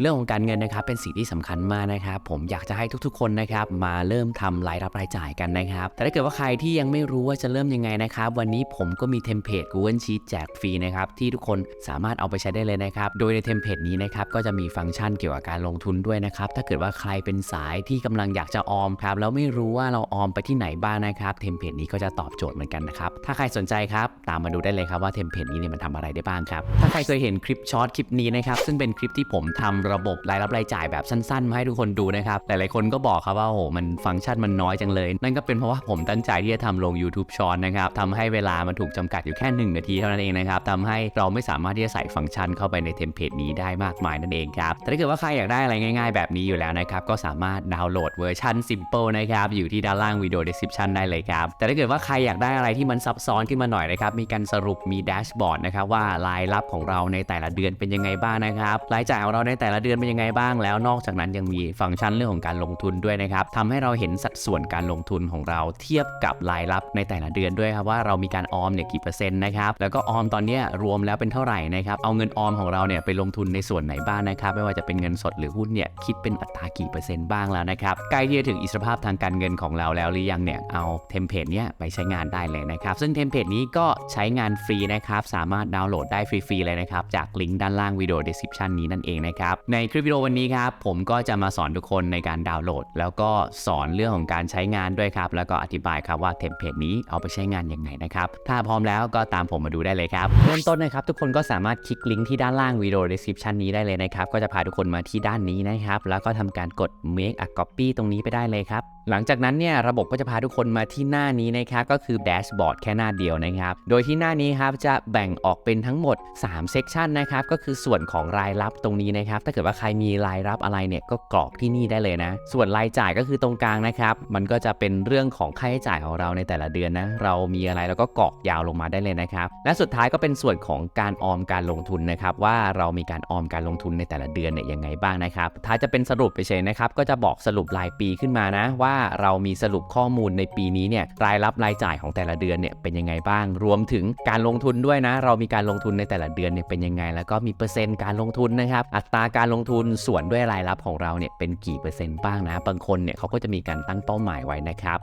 เรื่องของการเงินนะครับเป็นสิ่งที่สำคัญมากนะครับ ผมอยากจะให้ทุกๆ คนนะครับมาเริ่มทำรายรับรายจ่ายกันนะครับ แต่ถ้าเกิดว่าใครที่ยังไม่รู้ว่าจะเริ่มยังไงนะครับ วันนี้ผมก็มีเทมเพลต Google Sheet แจกฟรีนะครับที่ทุกคนสามารถเอาไปใช้ได้เลยนะครับ โดยในเทมเพลตนี้นะครับก็จะมีฟังก์ชันเกี่ยวกับการลงทุนด้วยนะครับ ถ้าเกิดว่าใครเป็นสายที่กำลังอยากจะออมครับแล้วไม่รู้ว่าเราออมไปที่ไหนบ้างนะครับเทมเพลตนี้ก็จะตอบโจทย์เหมือนกันนะครับถ้าใครสนใจครับตามมาดูได้เลยครับว่าเทมเพลตนี้เนี่ยมันทำอะไรได้บ้างครับถ้าใครเคยเห็นคลิปช็อตคลิปนี้นะครับซึ่งเป็นคลิปที่ผมทำระบบรายรับรายจ่ายแบบสั้นๆ มาให้ทุกคนดูนะครับ หลายๆคนก็บอกครับว่าโอ้โหมันฟังก์ชันมันน้อยจังเลย นั่นก็เป็นเพราะว่าผมตั้งใจที่จะทำลง YouTube ชอตนะครับทำให้เวลามันถูกจำกัดอยู่แค่ 1 นาทีเท่านั้นเองนะครับทำให้เราไม่สามารถที่จะใส่ฟังก์ชันเข้าไปในเทมเพลตนี้ได้มากมายนั่นเองครับแต่ถ้าเกิดว่าใครอยากได้อะไรง่าย ๆ แบบนี้อยู่แล้วนะครับก็สามารถดาวน์โหลดเวอร์ชัน Simple นะครับอยู่ที่ด้านล่างวิดีโอ description ได้เลยครับแต่ถ้าเกิดว่าใครอยากได้อะไรที่มันซับซ้อนขึ้นมาหน่อยนะครับมีการสรุปมีแดชบอร์ดนะครับว่ารายรับของเราในแต่ละเดือนเป็นยังไงบ้างนะครับรายจ่ายของเราในแต่ละเดือนเป็นยังไงบ้างแล้ว นอกจากนั้นยังมีฟังก์ชันเรื่องของการลงทุนด้วยนะครับทำให้เราเห็นสัดส่วนการลงทุนของเราเทียบกับรายรับในแต่ละเดือนด้วยครับว่าเรามีการออมเนี่ยกี่เปอร์เซ็นต์นะครับแล้วก็ออมตอนนี้รวมแล้วเป็นเท่าไหร่นะครับเอาเงินออมของเราเนี่ยไปลงทุนในส่วนไหนบ้างนะครับไม่ว่าจะเป็นเงินสดหรือหุ้นเนี่ยคิดเป็นอัตรากี่เปอร์เซ็นต์บ้างแล้วนะครับใกล้ที่จะถึงอิสรภาพทางการเงินของเราแล้วหรือยังเนี่ยเอาเทมเพลตเนี้ยไปใช้งานได้เลยนะครับซึ่งเทมเพลตนี้ก็ใช้งานฟรีนะครับสามารถดาวน์โหลดได้ฟรีๆเลยนะครับจากลิงก์ด้านล่างวิดีโอ description นี้นั่นเองนะครับในคลิปวิดีโอวันนี้ครับผมก็จะมาสอนทุกคนในการดาวน์โหลด แล้วก็สอนเรื่องของการใช้งานด้วยครับ แล้วก็อธิบายครับว่าเทมเพลตนี้เอาไปใช้งานยังไงนะครับ ถ้าพร้อมแล้วก็ตามผมมาดูได้เลยครับเริ่มต้นนะครับทุกคนก็สามารถคลิกลิงก์ที่ด้านล่างวิดีโอ description นี้ได้เลยนะครับก็จะพาทุกคนมาที่ด้านนี้นะครับแล้วก็ทำการกด make a copy ตรงนี้ไปได้เลยครับหลังจากนั้นเนี่ยระบบก็จะพาทุกคนมาที่หน้านี้นะครับก็คือแดชบอร์ดแค่หน้าเดียวนะครับโดยที่หน้านี้ครับจะแบ่งออกเป็นทั้งหมด3เซกชันนะครับก็คือส่วนของรายรับตรงนี้นะครับถ้าเกิดว่าใครมีรายรับอะไรเนี่ยก็กรอกที่นี่ได้เลยนะ ส่วนรายจ่ายก็คือตรงกลางนะครับ มันก็จะเป็นเรื่องของค่าใช้จ่ายของเราในแต่ละเดือนนะ เรามีอะไรเราก็กรอกยาวลงมาได้เลยนะครับ และสุดท้ายก็เป็นส่วนของการออมการลงทุนนะครับว่าเรามีการออมการลงทุนในแต่ละเดือนเนี่ยยังไงบ้างนะครับท้ายจะเป็นสรุปไปเฉยนะครับก็จะบอกสรุปรายปีขึ้นมานะ ว่าเรามีสรุปข้อมูลในปีนี้เนี่ยรายรับรายจ่ายของแต่ละเดือนเนี่ยเป็นยังไงบ้าง รวมถึงการลงทุนด้วยนะ เรามีการลงทุนในแต่ละเดือนเนี่ยเป็นยังไง แล้วก็มีเปอร์เซ็นต์การลงทุนนะครับอัตราการการลงทุนส่วนด้วยรายรับของเราเนี่ยเป็นกี่เปอร์เซ็นต์บ้างนะ บางคนเนี่ยเขาก็จะมีการตั้งเป้าหมายไว้นะครับ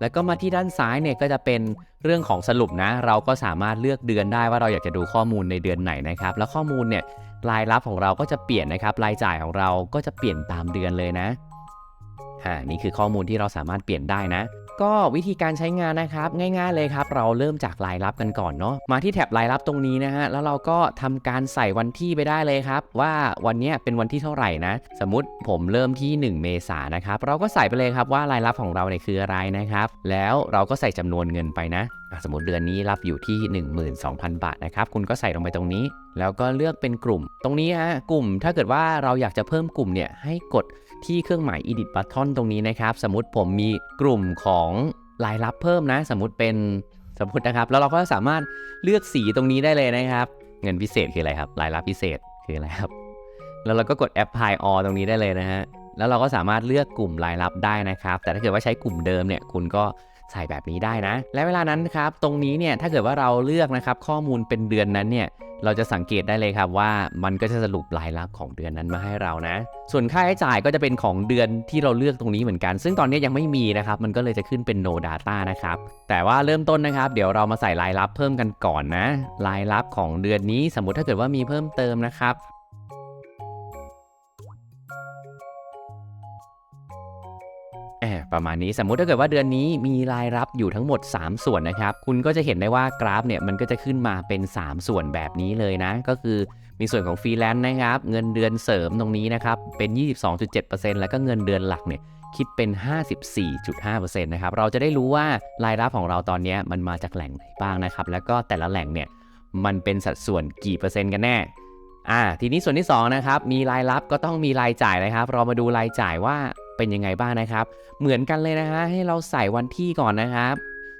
แล้วก็มาที่ด้านซ้ายเนี่ยก็จะเป็นเรื่องของสรุปนะ เราก็สามารถเลือกเดือนได้ว่าเราอยากจะดูข้อมูลในเดือนไหนนะครับ แล้วข้อมูลเนี่ยรายรับของเราก็จะเปลี่ยนนะครับรายจ่ายของเราก็จะเปลี่ยนตามเดือนเลยนะอ่านี่คือข้อมูลที่เราสามารถเปลี่ยนได้นะ ก็วิธีการใช้งานนะครับง่าย ๆเลยครับ เราเริ่มจากรายรับกันก่อนเนาะมาที่แถบรายรับตรงนี้นะฮะแล้วเราก็ทำการใส่วันที่ไปได้เลยครับ ว่าวันเนี้ยเป็นวันที่เท่าไหร่นะ สมมติผมเริ่มที่ 1 เมษายนนะครับเราก็ใส่ไปเลยครับว่ารายรับของเราเนี่ยคืออะไรนะครับ แล้วเราก็ใส่จำนวนเงินไปนะ สมมติเดือนนี้รับอยู่ที่ 12,000 บาทนะครับ คุณก็ใส่ลงไปตรงนี้ แล้วก็เลือกเป็นกลุ่ม ตรงนี้ฮะกลุ่ม ถ้าเกิดว่าเราอยากจะเพิ่มกลุ่มเนี่ยให้กดที่เครื่องหมาย edit button ตรงนี้นะครับ สมมติผมมีกลุ่มของรายรับเพิ่มนะ สมมติเป็นสมมตินะครับ แล้วเราก็สามารถเลือกสีตรงนี้ได้เลยนะครับ เงินพิเศษคืออะไรครับ รายรับพิเศษคืออะไรครับ แล้วเราก็กด apply all ตรงนี้ได้เลยนะฮะแล้วเราก็สามารถเลือกกลุ่มรายรับได้นะครับ แต่ถ้าเกิดว่าใช้กลุ่มเดิมเนี่ย คุณก็ ใส่แบบนี้ได้นะ และเวลานั้นครับตรงนี้เนี่ยถ้าเกิดว่าเราเลือกนะครับข้อมูลเป็นเดือนนั้นเนี่ยเราจะสังเกตได้เลยครับว่ามันก็จะสรุปรายรับของเดือนนั้นมาให้เรานะ ส่วนค่าใช้จ่ายก็จะเป็นของเดือนที่เราเลือกตรงนี้เหมือนกัน ซึ่งตอนนี้ยังไม่มีนะครับ มันก็เลยจะขึ้นเป็น no data นะครับ แต่ว่าเริ่มต้นนะครับ เดี๋ยวเรามาใส่รายรับเพิ่มกันก่อนนะ รายรับของเดือนนี้สมมติถ้าเกิดว่ามีเพิ่มเติมนะครับ ประมาณนี้สมมุติถ้าเกิดว่าเดือนนี้มีรายรับอยู่ทั้งหมด 3 ส่วนนะครับ คุณก็จะเห็นได้ว่ากราฟเนี่ยมันก็จะขึ้นมาเป็น 3 ส่วนแบบนี้เลยนะ ก็คือมีส่วนของฟรีแลนซ์นะครับ เงินเดือนเสริมตรงนี้นะครับ เป็น 22.7%แล้วก็เงินเดือนหลักเนี่ยคิดเป็น 54.5%นะครับ เราจะได้รู้ว่ารายรับของเราตอนนี้มันมาจากแหล่งไหนบ้างนะครับ แล้วก็แต่ละแหล่งเนี่ยมันเป็นสัดส่วนกี่เปอร์เซ็นต์กันแน่อ่าทีนี้ส่วนที่2นะครับมีรายรับก็ต้องมีรายจ่ายนะครับ เรามาดูรายจ่ายว่า เป็นยังไงบ้างนะครับ เหมือนกันเลยนะฮะให้เราใส่วันที่ก่อนนะครับ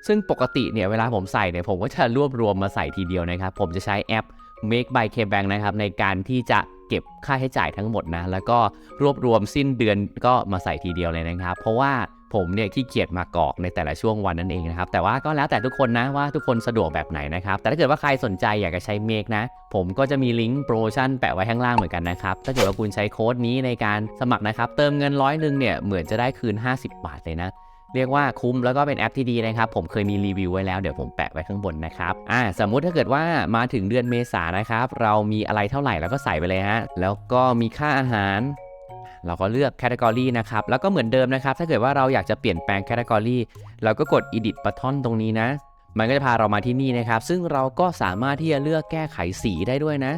ซึ่งปกติเนี่ยเวลาผมใส่เนี่ยผมก็จะรวบรวมมาใส่ทีเดียวนะครับ ผมจะใช้แอป Make by KBank นะครับในการที่จะเก็บค่าใช้จ่ายทั้งหมดนะแล้วก็รวบรวมสิ้นเดือนก็มาใส่ทีเดียวเลยนะครับ เพราะว่า ผมเนี่ยขี้เกียจมากอกในแต่ละช่วงวันนั่นเองนะครับ แต่ว่าก็แล้วแต่ทุกคนนะว่าทุกคนสะดวกแบบไหนนะครับ แต่ถ้าเกิดว่าใครสนใจอยากจะใช้เมกนะ ผมก็จะมีลิงก์โปรโมชั่นแปะไว้ข้างล่างเหมือนกันนะครับ ถ้าเกิดว่าคุณใช้โค้ดนี้ในการสมัครนะครับ เติมเงินร้อยหนึ่งเนี่ยเหมือนจะได้คืน 50 บาทเลยนะเรียกว่าคุ้มแล้วก็เป็นแอปที่ดีนะครับ ผมเคยมีรีวิวไว้แล้วเดี๋ยวผมแปะไว้ข้างบนนะครับอ่าสมมุติถ้าเกิดว่ามาถึงเดือนเมษานะครับ เรามีอะไรเท่าไหร่เราก็ใส่ไปเลยฮะแล้วก็มีค่าอาหาร เราก็เลือกแคตตากรีนะครับ แล้วก็เหมือนเดิมนะครับ ถ้าเกิดว่าเราอยากจะเปลี่ยนแปลงแคตตากรีเราก็กด edit button ตรงนี้นะ มันก็จะพาเรามาที่นี่นะครับ ซึ่งเราก็สามารถที่จะเลือกแก้ไขสีได้ด้วยนะ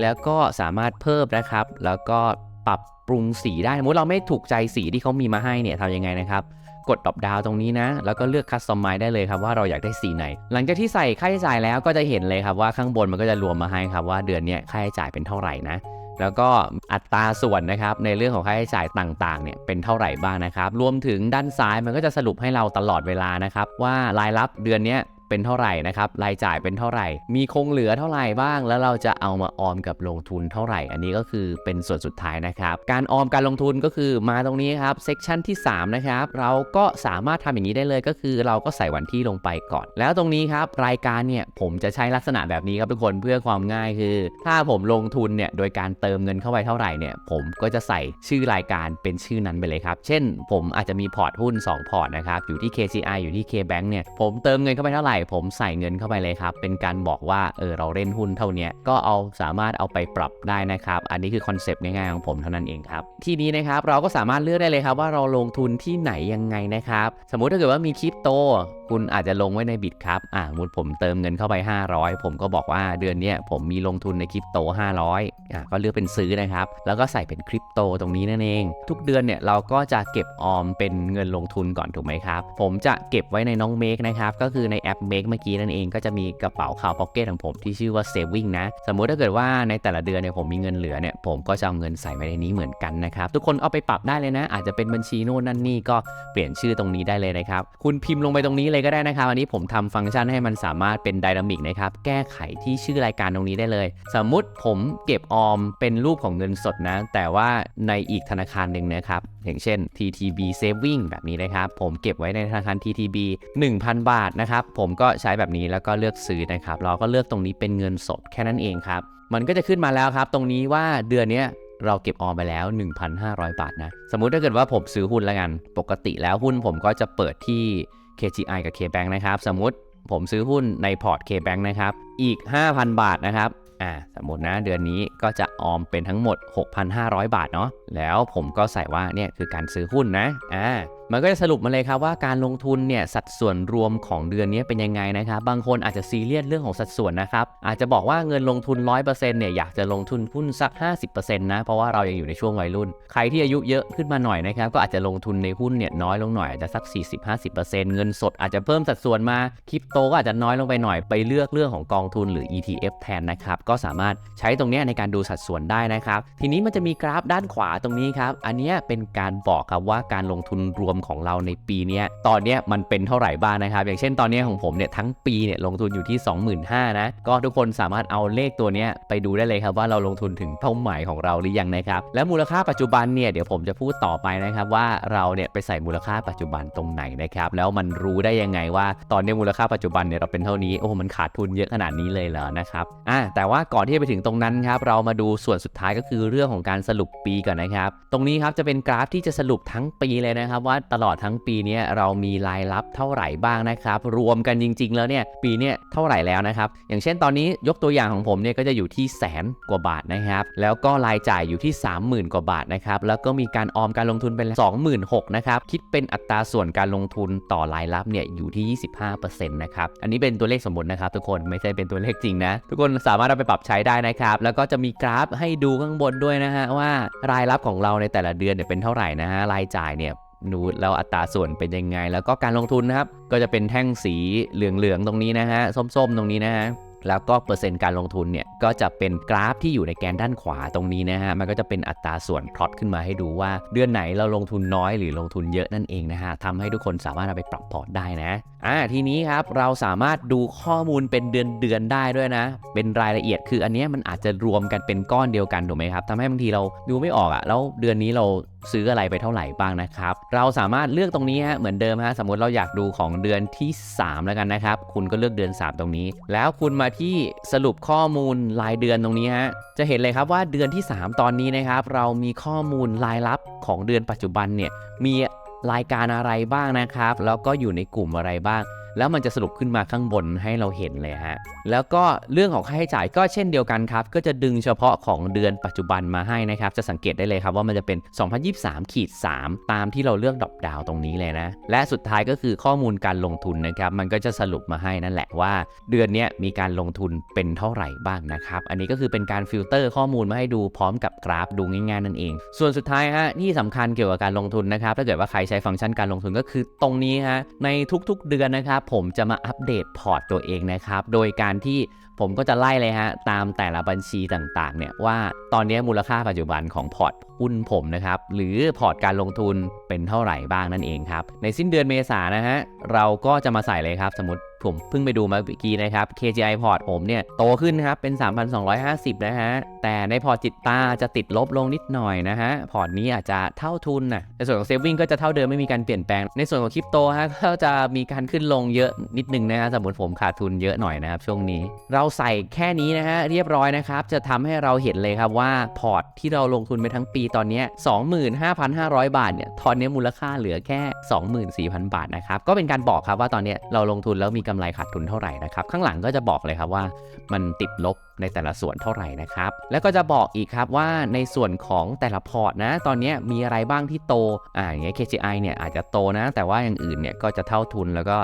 แล้วก็สามารถเพิ่มนะครับ แล้วก็ปรับปรุงสีได้ สมมติเราไม่ถูกใจสีที่เขามีมาให้เนี่ยทำยังไงนะครับกดดอปดาวตรงนี้นะ แล้วก็เลือกคัสตอมไมได้เลยครับว่าเราอยากได้สีไหน หลังจากที่ใส่ค่าใช้จ่ายแล้วก็จะเห็นเลยครับว่าข้างบนมันก็จะรวมมาให้ครับว่าเดือนนี้ค่าใช้จ่ายเป็นเท่าไหร่นะ แล้วก็อัตราส่วนนะครับในเรื่องของค่าใช้จ่ายต่างๆเนี่ยเป็นเท่าไหร่บ้างนะครับ รวมถึงด้านซ้ายมันก็จะสรุปให้เราตลอดเวลานะครับว่ารายรับเดือนนี้ เป็นเท่าไหร่นะครับรายจ่ายเป็นเท่าไหร่ มีคงเหลือเท่าไหร่บ้าง แล้วเราจะเอามาออมกับลงทุนเท่าไหร่ อันนี้ก็คือเป็นส่วนสุดท้ายนะครับ การออมการลงทุนก็คือมาตรงนี้ครับเซกชันที่3นะครับเราก็สามารถทำอย่างนี้ได้เลยก็คือ เราก็ใส่วันที่ลงไปก่อน แล้วตรงนี้ครับรายการเนี่ยผมจะใช้ลักษณะแบบนี้ครับทุกคนเพื่อความง่ายคือ ถ้าผมลงทุนเนี่ยโดยการเติมเงินเข้าไปเท่าไหร่เนี่ยผมก็จะใส่ชื่อรายการเป็นชื่อนั้นไปเลยครับ เช่น ผมอาจจะมีพอร์ตหุ้น 2 พอร์ตนะครับอยู่ที่ KCI อยู่ที่ KBank เนี่ยผมเติมเงินเข้าไปเท่าไหร่ผมใส่เงินเข้าไปเลยครับ เป็นการบอกว่าเออเราเล่นหุ้นเท่านี้ก็เอาสามารถเอาไปปรับได้นะครับ อันนี้คือคอนเซปต์ง่ายๆของผมเท่านั้นเองครับทีนี้นะครับเราก็สามารถเลือกได้เลยครับว่าเราลงทุนที่ไหนยังไงนะครับ สมมุติถ้าเกิดว่ามีคริปโต คุณอาจจะลงไว้ในบิตครับ อ่าสมมติผมเติมเงินเข้าไป 500 ผมก็บอกว่าเดือนนี้ผมมีลงทุนในคริปโต 500 อ่าก็เลือกเป็นซื้อนะครับ แล้วก็ใส่เป็นคริปโตตรงนี้นั่นเอง ทุกเดือนเนี่ยเราก็จะเก็บออมเป็นเงินลงทุนก่อนถูกไหมครับ ผมจะเก็บไว้ในน้องเมกนะครับ ก็คือในแอปเมกเมื่อกี้นั่นเอง ก็จะมีกระเป๋าข่าวพ็อกเก็ตของผมที่ชื่อว่า Saving นะ สมมุติถ้าเกิดว่าในแต่ละเดือนเนี่ยผมมีเงินเหลือเนี่ย ผมก็จะเอาเงินใส่ไว้ในนี้เหมือนกันนะครับ ทุกคนเอาไปปรับได้เลยนะ อาจจะเป็นบัญชีโน่นนั่นนี่ก็เปลี่ยนชื่อตรงนี้ได้เลยนะครับ คุณพิมพ์ลงไปตรงนี้เลยก็ได้นะครับ อันนี้ผมทำฟังก์ชันให้มันสามารถเป็นไดนามิกนะครับ แก้ไขที่ชื่อรายการตรงนี้ได้เลย สมมุติผมเก็บออมเป็นรูปของเงินสดนะ แต่ว่าในอีกธนาคารหนึ่งนะครับ อย่างเช่น TTB Saving แบบนี้นะครับ ผมเก็บไว้ในธนาคาร TTB 1,000 บาทนะครับ ผมก็ใช้แบบนี้แล้วก็เลือกซื้อนะครับ เราก็เลือกตรงนี้เป็นเงินสดแค่นั้นเองครับ มันก็จะขึ้นมาแล้วครับ ตรงนี้ว่าเดือนนี้เราเก็บออมไปแล้ว 1,500 บาทนะ สมมุติถ้าเกิดว่าผมซื้อหุ้นแล้วกัน ปกติแล้วหุ้นผมก็จะเปิดที่ KGI กับ KBank นะครับ สมมติผมซื้อหุ้นในพอร์ต KBank นะครับ อีก 5,000 บาทนะครับอ่าสมมตินะเดือนนี้ก็จะออมเป็นทั้งหมด 6,500 บาทเนาะแล้วผมก็ใส่ว่าเนี่ยคือการซื้อหุ้นนะอ่า มันก็จะสรุปมาเลยครับว่าการลงทุนเนี่ยสัดส่วนรวมของเดือนนี้เป็นยังไงนะครับ บางคนอาจจะซีเรียสเรื่องของสัดส่วนนะครับ อาจจะบอกว่าเงินลงทุน 100%เนี่ยอยากจะลงทุนหุ้นสัก 50%นะ เพราะว่าเรายังอยู่ในช่วงวัยรุ่น ใครที่อายุเยอะขึ้นมาหน่อยนะครับ ก็อาจจะลงทุนในหุ้นเนี่ยน้อยลงหน่อยอาจจะสัก 40-50%เงินสดอาจจะเพิ่มสัดส่วนมา คริปโตก็อาจจะน้อยลงไปหน่อย ไปเลือกเรื่องของกองทุนหรือ ETF แทนนะครับ ก็สามารถใช้ตรงนี้ในการดูสัดส่วนได้นะครับ ทีนี้มันจะมีกราฟด้านขวาตรงนี้ครับ อันนี้เป็นการบอกครับว่าการลงทุนรวมของเราในปีนี้ตอนนี้มันเป็นเท่าไหร่บ้างนะครับ อย่างเช่นตอนนี้ของผมเนี่ยทั้งปีเนี่ยลงทุนอยู่ที่ 25,000นะก็ทุกคนสามารถเอาเลขตัวนี้ไปดูได้เลยครับว่าเราลงทุนถึงเป้าหมายของเราหรือยังนะครับและมูลค่าปัจจุบันเนี่ยเดี๋ยวผมจะพูดต่อไปนะครับว่าเราเนี่ยไปใส่มูลค่าปัจจุบันตรงไหนนะครับแล้วมันรู้ได้ยังไงว่า ตอนนี้มูลค่าปัจจุบันเนี่ยเราเป็นเท่านี้โอ้โหมันขาดทุนเยอะขนาดนี้เลยเหรอนะครับอะแต่ว่าก่อนที่จะไปถึงตรงนั้นครับเรามาดูส่วนสุดท้ายก็คือเรื่องของการสรุปปีก่อนนะครับ ตรงนี้ครับจะเป็นกราฟที่จะสรุปทั้งปีเลยนะครับว่าตลอดทั้งปีนี้เรามีรายรับเท่าไหร่บ้างนะครับ รวมกันจริง ๆ แล้วเนี่ยปีนี้เท่าไหร่แล้วนะครับ อย่างเช่นตอนนี้ยกตัวอย่างของผมเนี่ยก็จะอยู่ที่แสนกว่าบาทนะครับ แล้วก็รายจ่ายอยู่ที่ 30,000 กว่าบาทนะครับ แล้วก็มีการออมการลงทุนเป็น26,000นะครับ คิดเป็นอัตราส่วนการลงทุนต่อรายรับเนี่ยอยู่ที่ 25%นะครับ อันนี้เป็นตัวเลขสมมตินะครับทุกคนไม่ใช่เป็นตัวเลขจริงนะทุกคนสามารถเอาไปปรับใช้ได้นะครับ แล้วก็จะมีกราฟให้ดูข้างบนด้วยนะฮะว่ารายรับของเราในแต่ละเดือนเนี่ยเป็นเท่าไหร่นะฮะรายจ่ายเนี่ย นูดแล้วอัตราส่วนเป็นยังไง แล้วก็การลงทุนนะครับ ก็จะเป็นแท่งสีเหลืองๆตรงนี้นะฮะ ส้มๆ ตรงนี้นะฮะแล้วก็เปอร์เซ็นต์การลงทุนเนี่ยก็จะเป็นกราฟที่อยู่ในแกนด้านขวาตรงนี้นะฮะ มันก็จะเป็นอัตราส่วนพลอตขึ้นมาให้ดูว่า เดือนไหนเราลงทุนน้อยหรือลงทุนเยอะนั่นเองนะฮะทำให้ทุกคนสามารถเอาไปปรับพอร์ตได้นะอ่าทีนี้ครับเราสามารถดูข้อมูลเป็นเดือนเดือนๆได้ด้วยนะ เป็นรายละเอียดคืออันเนี้ยมันอาจจะรวมกันเป็นก้อนเดียวกันถูกไหมครับทำให้บางทีเราดูไม่ออกอะแล้วเดือนนี้เรา ซื้ออะไรไปเท่าไหร่บ้างนะครับ เราสามารถเลือกตรงนี้ฮะเหมือนเดิมฮะสมมติเราอยากดูของเดือนที่ 3 แล้วกันนะครับ คุณก็เลือกเดือน 3 ตรงนี้ แล้วคุณมาที่สรุปข้อมูลรายเดือนตรงนี้ฮะจะเห็นเลยครับว่าเดือนที่ 3 ตอนนี้นะครับ เรามีข้อมูลรายลับของเดือนปัจจุบันเนี่ยมีรายการอะไรบ้างนะครับ แล้วก็อยู่ในกลุ่มอะไรบ้าง แล้วมันจะสรุปขึ้นมาข้างบนให้เราเห็นเลยฮะ แล้วก็เรื่องของค่าใช้จ่ายก็เช่นเดียวกันครับ ก็จะดึงเฉพาะของเดือนปัจจุบันมาให้นะครับ จะสังเกตได้เลยครับว่ามันจะเป็น 2023ขีด3ตามที่เราเลือกดอปดาวตรงนี้เลยนะ และสุดท้ายก็คือข้อมูลการลงทุนนะครับ มันก็จะสรุปมาให้นั่นแหละว่า เดือนนี้มีการลงทุนเป็นเท่าไหร่บ้างนะครับ อันนี้ก็คือเป็นการฟิลเตอร์ข้อมูลมาให้ดูพร้อมกับกราฟดูง่ายๆนั่นเอง ส่วนสุดท้ายฮะที่สำคัญเกี่ยวกับการลงทุนนะครับ ถ้าเกิดว่าใครใช้ฟังก์ชันการลงทุนก็คือตรงนี้ฮะ ในทุกๆเดือนนะครับผมจะมาอัปเดตพอร์ตตัวเองนะครับ โดยการที่ผมก็จะไล่เลยฮะตามแต่ละบัญชีต่างๆเนี่ยว่าตอนนี้มูลค่าปัจจุบันของพอร์ตหุ้นผมนะครับหรือพอร์ตการลงทุน เป็นเท่าไหร่บ้างนั่นเองครับ ในสิ้นเดือนเมษานะฮะ เราก็จะมาใส่เลยครับ สมมติผมเพิ่งไปดูมาเมื่อกี้นะครับ KGI พอร์ตผมเนี่ยโตขึ้นนะครับเป็น 3,250 นะฮะ แต่ในพอร์ตจิตตาจะติดลบลงนิดหน่อยนะฮะ พอร์ตนี้อาจจะเท่าทุนนะในส่วนของเซฟวิ่งก็จะเท่าเดิมไม่มีการเปลี่ยนแปลง ในส่วนของคริปโตฮะก็จะมีการขึ้นลงเยอะนิดนึงนะฮะสมมติผมขาดทุนเยอะหน่อยนะครับช่วงนี้ เราใส่แค่นี้นะฮะเรียบร้อยนะครับจะทำให้เราเห็นเลยครับว่าพอร์ตที่เราลงทุนไปทั้งปีตอนนี้25,500 บาทเนี่ยตอนนี้มูลค่าเหลือแค่ 24,000 บาทนะครับ ก็เป็นการบอกครับว่าตอนนี้เราลงทุนแล้วมีกำไรขาดทุนเท่าไหร่นะครับ ข้างหลังก็จะบอกเลยครับว่ามันติดลบในแต่ละส่วนเท่าไหร่นะครับ แล้วก็จะบอกอีกครับว่าในส่วนของแต่ละพอร์ตนะ ตอนนี้มีอะไรบ้างที่โต อ่าอย่างเงี้ย KGI เนี่ยอาจจะโตนะ แต่ว่าอย่างอื่นเนี่ยก็จะเท่าทุนแล้วก็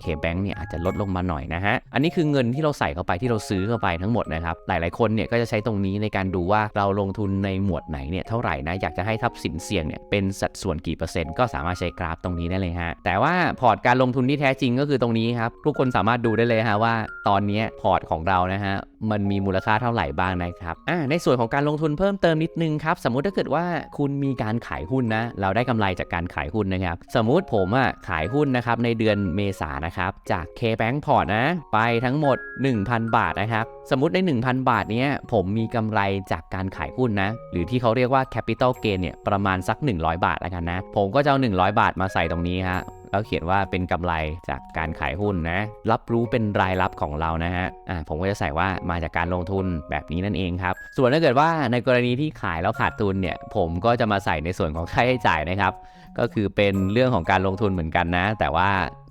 เคแบงค์เนี่ยอาจจะลดลงมาหน่อยนะฮะ อันนี้คือเงินที่เราใส่เข้าไปที่เราซื้อเข้าไปทั้งหมดนะครับ หลายๆคนเนี่ยก็จะใช้ตรงนี้ในการดูว่าเราลงทุนในหมวดไหนเนี่ยเท่าไหร่นะ อยากจะให้ทับสินเสี่ยงเนี่ยเป็นสัดส่วนกี่เปอร์เซ็นต์ก็สามารถใช้กราฟตรงนี้ได้เลยฮะ แต่ว่าพอร์ตการลงทุนที่แท้จริงก็คือตรงนี้ครับ ทุกคนสามารถดูได้เลยฮะว่า ตอนนี้พอร์ตของเรานะฮะมันมีมูลค่าเท่าไหร่บ้างนะครับอ่าในส่วนของการลงทุนเพิ่มเติมนิดนึงครับสมมุติถ้าเกิดว่าคุณมีการขายหุ้นนะ เราได้กำไรจากการขายหุ้นนะครับสมมุติผมอะขายหุ้นนะครับในเดือนเมษานะครับจาก K-Bank Port นะ ไปทั้งหมด 1,000 บาทนะครับสมมติใน 1,000 บาทเนี้ยผมมีกำไรจากการขายหุ้นนะ หรือที่เขาเรียกว่า Capital Gain เนี่ยประมาณสัก 100 บาทแล้วกันนะ ผมก็จะเอา 100 บาทมาใส่ตรงนี้ฮะ แล้วเขียนว่าเป็นกำไรจากการขายหุ้นนะ รับรู้เป็นรายรับของเรานะฮะอ่าผมก็จะใส่ว่ามาจากการลงทุนแบบนี้นั่นเองครับ ส่วนถ้าเกิดว่าในกรณีที่ขายแล้วขาดทุนเนี่ย ผมก็จะมาใส่ในส่วนของค่าใช้จ่ายนะครับ ก็คือเป็นเรื่องของการลงทุนเหมือนกันนะ แต่ว่า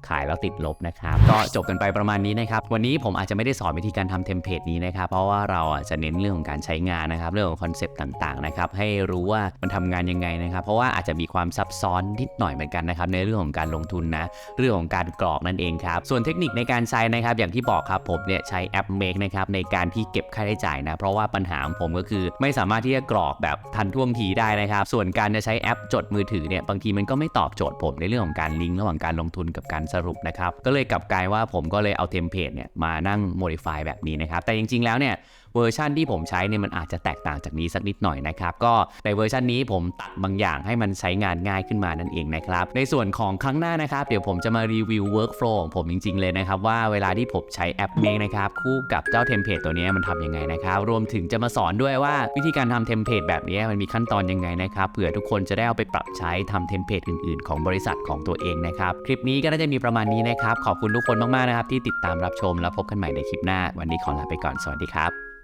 ขายแล้วติดลบนะครับก็จบกันไปประมาณนี้นะครับ วันนี้ผมอาจจะไม่ได้สอนวิธีการทำเทมเพลตนี้นะครับ เพราะว่าเราจะเน้นเรื่องของการใช้งานนะครับ เรื่องของคอนเซปต์ต่างๆนะครับ ให้รู้ว่ามันทำงานยังไงนะครับ เพราะว่าอาจจะมีความซับซ้อนนิดหน่อยเหมือนกันนะครับ ในเรื่องของการลงทุนนะ เรื่องของการกรอกนั่นเองครับ ส่วนเทคนิคในการใช้นะครับ อย่างที่บอกครับผมเนี่ยใช้แอป Make นะครับในการที่เก็บค่าใช้จ่ายนะ เพราะว่าปัญหาของผมก็คือ ไม่สามารถที่จะกรอกแบบทันท่วงทีได้นะครับ ส่วนการจะใช้แอปจดมือถือเนี่ยบางทีมันก็ไม่ตอบโจทย์ผมในเรื่องของการลิงก์ระหว่างการลงทุนกับการสรุปนะครับ ก็เลยกลับกลายว่าผมก็เลยเอาเทมเพลตเนี่ยมานั่งโมดิฟายแบบนี้นะครับ แต่จริงๆแล้วเนี่ย เวอร์ชันที่ผมใช้เนี่ยมันอาจจะแตกต่างจากนี้สักนิดหน่อยนะครับ ก็ในเวอร์ชันนี้ผมตัดบางอย่างให้มันใช้งานง่ายขึ้นมานั่นเองนะครับ ในส่วนของครั้งหน้านะครับ เดี๋ยวผมจะมารีวิว workflow ของผมจริง ๆ เลยนะครับ ว่าเวลาที่ผมใช้แอป Make นะครับ คู่กับเจ้าเทมเพลตตัวนี้มันทำยังไงนะครับ รวมถึงจะมาสอนด้วยว่าวิธีการทำเทมเพลตแบบนี้มันมีขั้นตอนยังไงนะครับเผื่อทุกคนจะได้เอาไปปรับใช้ทำเทมเพลตอื่น ๆ ของบริษัทของตัวเองนะครับคลิปนี้ก็น่าจะมีประมาณนี้นะครับขอบคุณทุกคนมากๆนะครับที่ติดตามรับชมแล้วพบกันใหม่ในคลิปหน้า วันนี้ขอลาไปก่อนสวัสดีครับ